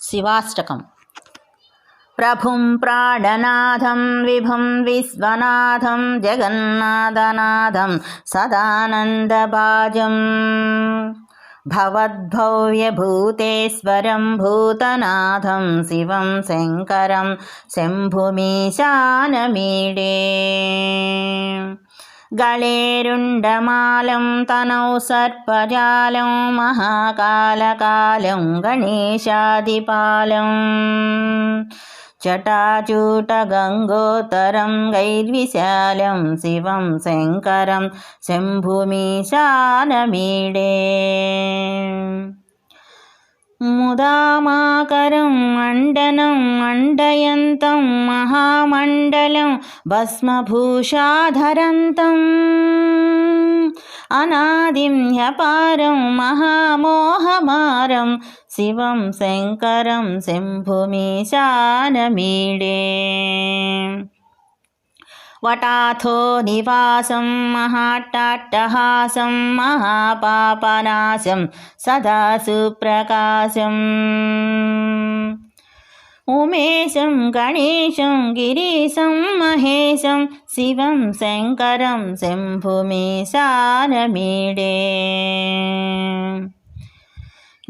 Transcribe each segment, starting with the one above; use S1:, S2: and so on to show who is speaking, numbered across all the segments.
S1: శివాష్టకం. ప్రభుం ప్రాణనాథం విభుం విశ్వనాథం జగన్నాథనాథం సదానందభాజం. భవద్భవ్యభూతేశ్వరం భూతనాథం శివం శంకరం శంభుమీశానమీడే. గళేరుండమాలం తనౌ సర్పజాలం మహాకాలకాలం గణేశాదిపాలం. జటాచూటగంగోత్తరం గైర్విశాలం శివం శంకరం శంభుమీశానమీడే. ముదామాకరం మండనం మండయంతం మహామండలం భస్మభూషాధరంతం. అనాదిం హ్యపారం మహామోహమారం శివం శంకరం శంభుమీశానమీడే. వటాథో నివాసం మహాట్టాట్టహాసం మహాపాపనాశం సదా సుప్రకాశం ఉమేశం గణేశం గిరీశం మహేశం శివం శంకరం శంభుమీశానమీడే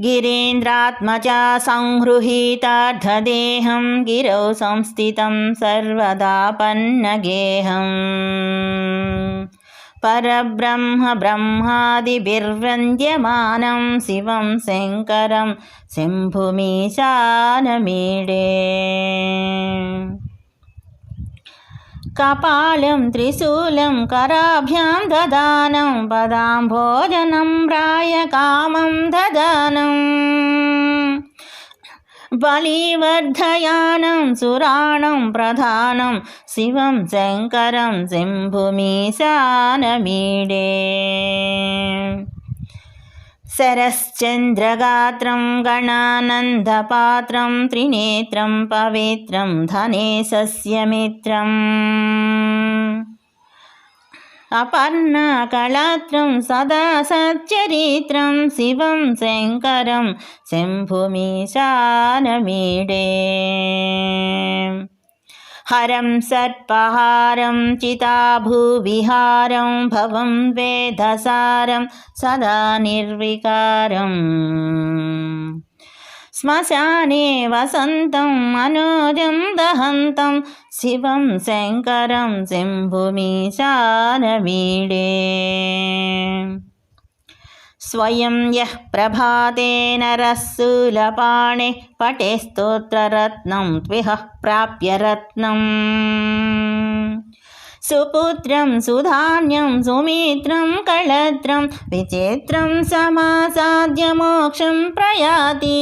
S1: गिरीन्द्रात्मजा संहृहीतार्धदेहं गिरौ संस्थितं सर्वदापन्नगेहम् परब्रह्म ब्रह्मादिभिर्वन्द्यमानं शिवं शङ्करं शम्भुमीशानमीडे కపాలం త్రిశూలం కరాభ్యాం దదానం పదాం భోజనం రాయ కామం దదానం. బలివర్ధయానం సురాణం ప్రధానం శివం శంకరం శంభుమీశానమీడే. शरश्चन्द्रगात्रं गणानन्दपात्रं त्रिनेत्रं पवित्रं धने सस्यमित्रम् अपर्णकलात्रं सदा सच्चरित्रं शिवं शङ्करं शम्भुमीशानमीडे హరం సర్పహారం చితాభూవిహారం భవం వేదసారం సదా నిర్వికారం శ్మశానే వసంతం మనోజం దహంతం శివం శంకరం శంభుమీశారవీడే स्वयं यः प्रभाते नरः शूलपाणे पटे स्तोत्ररत्नं त्विहः प्राप्य रत्नम् सुपुत्रं सुधान्यं सुमित्रं कळत्रं विचित्रं समासाद्य मोक्षं प्रयाति